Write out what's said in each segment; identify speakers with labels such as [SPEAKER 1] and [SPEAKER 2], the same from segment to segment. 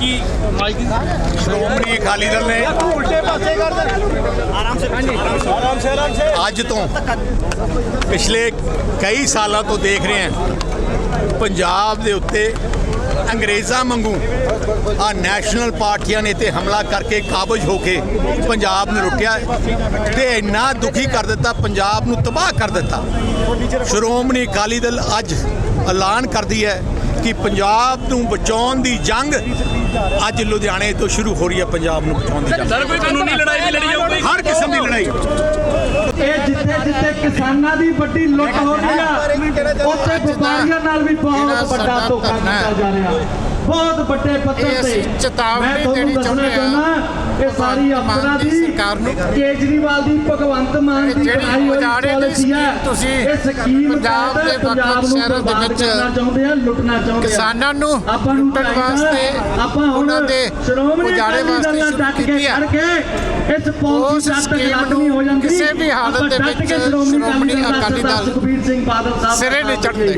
[SPEAKER 1] ਕੀ
[SPEAKER 2] ਸ਼੍ਰੋਮਣੀ ਅਕਾਲੀ ਦਲ ਨੇ?
[SPEAKER 1] ਉਲਟੇ ਪਾਸੇ ਕਰ ਆਰਾਮ ਸੇ ਆਰਾਮ ਸੇ ਆਰਾਮ ਸੇ
[SPEAKER 2] ਅੱਜ ਤੋਂ ਪਿਛਲੇ ਕਈ ਸਾਲਾਂ ਤੋਂ ਦੇਖ ਰਹੇ ਹਾਂ, ਪੰਜਾਬ ਦੇ ਉੱਤੇ ਅੰਗਰੇਜ਼ਾਂ ਵਾਂਗੂ ਆ ਨੈਸ਼ਨਲ ਪਾਰਟੀਆਂ ਨੇ ਤੇ ਹਮਲਾ ਕਰਕੇ ਕਾਬਜ ਹੋ ਕੇ ਪੰਜਾਬ ਨੂੰ ਲੁੱਟਿਆ ਤੇ ਇੰਨਾ ਦੁਖੀ ਕਰ ਦਿੱਤਾ, ਪੰਜਾਬ ਨੂੰ ਤਬਾਹ ਕਰ ਦਿੱਤਾ। ਸ਼੍ਰੋਮਣੀ ਅਕਾਲੀ ਦਲ ਅੱਜ ਐਲਾਨ ਕਰਦੀ ਹੈ ਕਿ ਪੰਜਾਬ ਨੂੰ ਬਚਾਉਣ ਦੀ ਜੰਗ ਅੱਜ ਲੁਧਿਆਣੇ ਤੋਂ ਸ਼ੁਰੂ ਹੋ ਰਹੀ ਹੈ ਪੰਜਾਬ ਨੂੰ ਬਚਾਉਣ ਦੀ ਜੰਗ।
[SPEAKER 1] ਸਰ ਕੋਈ ਕਾਨੂੰਨੀ ਲੜਾਈ ਵੀ ਲੜੀ ਜਾਊਗੀ?
[SPEAKER 2] ਹਰ ਕਿਸਮ ਦੀ ਲੜਾਈ।
[SPEAKER 3] ਇਹ ਜਿੱਥੇ ਜਿੱਥੇ ਕਿਸਾਨਾਂ ਦੀ ਵੱਡੀ ਲੁੱਟ ਹੋ ਰਹੀ ਆ ਉੱਥੇ ਵਪਾਰੀਆਂ ਨਾਲ ਵੀ ਬਹੁਤ ਵੱਡਾ ਧੋਖਾ ਕੀਤਾ ਜਾ ਰਿਹਾ। ਬਹੁਤ ਵੱਡੇ ਪੱਧਰ ਤੇ
[SPEAKER 4] ਚੇਤਾਵਨੀ ਦੇਣੀ ਚਾਹੁੰਦੇ
[SPEAKER 3] ਇਹ ਸਾਰੀ ਅਫਸਰਾਂ
[SPEAKER 4] ਦੀ ਸਰਕਾਰ ਨੂੰ।
[SPEAKER 3] ਕੇਜਰੀਵਾਲ ਦੀ ਭਗਵੰਤ ਮਾਨ ਦੀ
[SPEAKER 4] ਜਿਹੜੀ ਉਜਾੜੇ ਦੀ ਸਕੀਮ ਤੁਸੀਂ
[SPEAKER 3] ਇਹ ਸਕੀਮ
[SPEAKER 4] ਪੰਜਾਬ ਦੇ ਵੱਖ-ਵੱਖ ਸ਼ਹਿਰਾਂ ਦੇ ਵਿੱਚ
[SPEAKER 3] ਚਾਹੁੰਦੇ ਆ ਲੁੱਟਣਾ ਚਾਹੁੰਦੇ ਆ
[SPEAKER 4] ਕਿਸਾਨਾਂ ਨੂੰ
[SPEAKER 3] ਆਪਾਂ ਨੂੰ
[SPEAKER 4] ਲੁੱਟਣ ਵਾਸਤੇ ਉਹਨਾਂ ਦੇ ਉਜਾੜੇ ਵਾਸਤੇ ਸ਼ੁਰੂ ਕੀਤੀ ਹੈ।
[SPEAKER 3] ਕਰਕੇ ਇਸ ਜਦ ਤੱਕ ਨਹੀਂ ਹੋ ਜਾਂਦੀ
[SPEAKER 4] ਕਿਸੇ ਵੀ ਹਾਲਤ ਦੇ ਵਿੱਚ
[SPEAKER 3] ਸ਼੍ਰੋਮਣੀ
[SPEAKER 4] ਅਕਾਲੀ ਦਲ
[SPEAKER 3] ਸੁਖਬੀਰ ਸਿੰਘ ਬਾਦਲ ਸਾਹਿਬ
[SPEAKER 4] ਸਿਰੇ ਨਹੀਂ
[SPEAKER 3] ਦਾ
[SPEAKER 4] ਚੜ੍ਹਦੇ।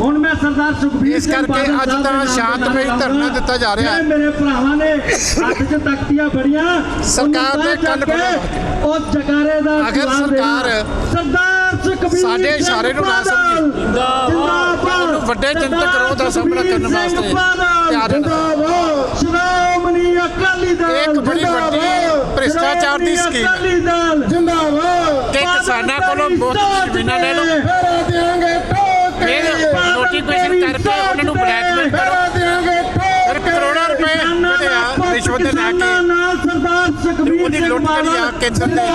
[SPEAKER 3] ਹੁਣ ਮੈਂ ਸਰਦਾਰ ਸੁਖਬੀਰ
[SPEAKER 4] ਇਸ ਕਰਕੇ ਅੱਜ ਤਾਂ ਸ਼ਾਂਤਮਈ ਧਰਨਾ। ਦਿੱਤਾ ਜਾ ਰਿਹਾ ਹੈ।
[SPEAKER 3] ਮੇਰੇ ਭਰਾਵਾਂ ਨੇ ਹੱਥ 'ਚ ਤਖਤੀਆਂ ਫੜੀਆਂ
[SPEAKER 4] ਸਰਕਾਰ ਦੇ ਕੰਨ ਖੋਲ੍ਹੋ।
[SPEAKER 3] ਉਹ ਜਕਾਰੇ ਦਾ
[SPEAKER 4] ਅਗਰ। ਸਰਕਾਰ
[SPEAKER 3] ਸਰਦਾਰ
[SPEAKER 4] ਸਾਡੇ ਇਸ਼ਾਰੇ ਨੂੰ ਨਾ ਸਮਝੇ।
[SPEAKER 3] ਜਿੰਦਾਬਾਦ
[SPEAKER 4] ਵੱਡੇ ਜਨਤਕ ਵਿਰੋਧ ਦਾ ਸਾਹਮਣਾ ਕਰਨ ਵਾਸਤੇ ਤਿਆਰ।
[SPEAKER 3] ਜਿੰਦਾਬਾਦ ਸ਼੍ਰੋਮਣੀ ਅਕਾਲੀ ਦਲ
[SPEAKER 4] ਇੱਕ ਬੜੀ ਵੱਡੀ। ਭ੍ਰਿਸ਼ਟਾਚਾਰ ਦੀ ਸਕੀਮ
[SPEAKER 3] ਜਿੰਦਾਬਾਦ
[SPEAKER 4] ਕਿ ਕਿਸਾਨਾਂ ਕੋਲੋਂ ਬਹੁਤ ਜ਼ਮੀਨਾਂ ਲੈ ਲਓ।
[SPEAKER 3] ਫੇਰ
[SPEAKER 4] ਨੋਟੀਫਿਕੇਸ਼ਨ ਕਰਕੇ ਉਹਨਾਂ ਨੂੰ ਬਲੈਕਮੇਲ ਕਰੋ। ਫਿਰ ਕਰੋੜਾਂ ਰੁਪਏ ਜਿਹੜੇ ਆ ਰਿਸ਼ਵਤ ਦੇ ਕੇ
[SPEAKER 3] ਸਰਦਾਰ ਸੁਖਬੀਰ ਸਿੰਘ ਬਾਦਲ
[SPEAKER 4] ਕੇਂਦਰ ਦੇ।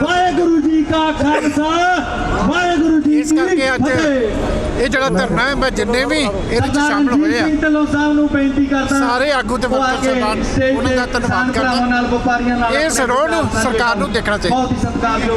[SPEAKER 3] ਵਾਹਿਗੁਰੂ ਜੀ ਕਾ ਖਾਲਸਾ
[SPEAKER 4] ਇਸ ਕਰਕੇ ਅੱਜ ਇਹ ਜਿਹੜਾ ਧਰਨਾ ਹੈ ਮੈਂ ਜਿੰਨੇ ਵੀ ਇਹਦੇ ਵਿੱਚ ਸ਼ਾਮਲ ਹੋਏ ਆ
[SPEAKER 3] ਸਿੰਘ ਢਿੱਲੋਂ ਸਾਹਿਬ ਨੂੰ ਬੇਨਤੀ ਕਰਦਾ
[SPEAKER 4] ਸਾਰੇ ਆਗੂ ਤੇ ਵਰਕਰ
[SPEAKER 3] ਸਟੇਜ
[SPEAKER 4] ਉਹਨਾਂ ਦਾ ਧੰਨਵਾਦ ਕਰਦਾ।
[SPEAKER 3] ਵਿਚਾਰ ਸਾਂਝੇ
[SPEAKER 4] ਸਰਕਾਰ ਨੂੰ। ਦੇਖਣਾ ਚਾਹੀਦਾ।